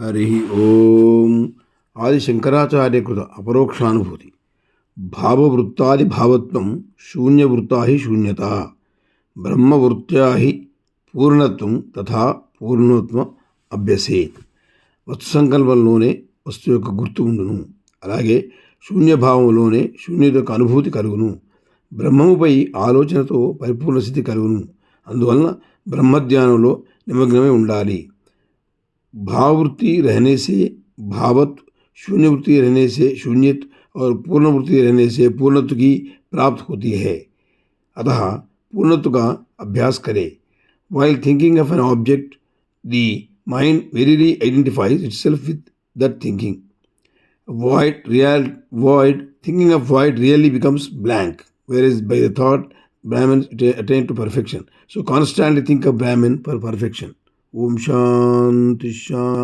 హరి ఓం ఆది శంకరాచార్య కృత అపరోక్షానుభూతి. భావవృత్తాది భావత్వం శూన్యవృత్తా హి శూన్యత. బ్రహ్మవృత్త్యా హి పూర్ణత్వం తథా పూర్ణత్వం అభ్యసేత్. వస్తు సంకల్పంలోనే వస్తు యొక్క గుర్తు ఉండును. అలాగే శూన్యభావంలోనే శూన్యత యొక్క అనుభూతి కలుగును. బ్రహ్మముపై ఆలోచనతో పరిపూర్ణ స్థితి కలుగును. అందువలన బ్రహ్మధ్యానంలో నిమగ్నమై ఉండాలి. भाववृत्ति रहने से भावत, शून्यवृत्ति रहने से शून्यत और पूर्णवृत्ति रहने से पूर्णत्व की प्राप्त होती है। अतः पूर्णत्व का अभ्यास करें। While thinking of an object the mind verily identifies itself with that thinking void real void thinking of void really becomes blank where is by the thought Brahman attend to perfection so constantly think of Brahman for perfection Om shanti shanti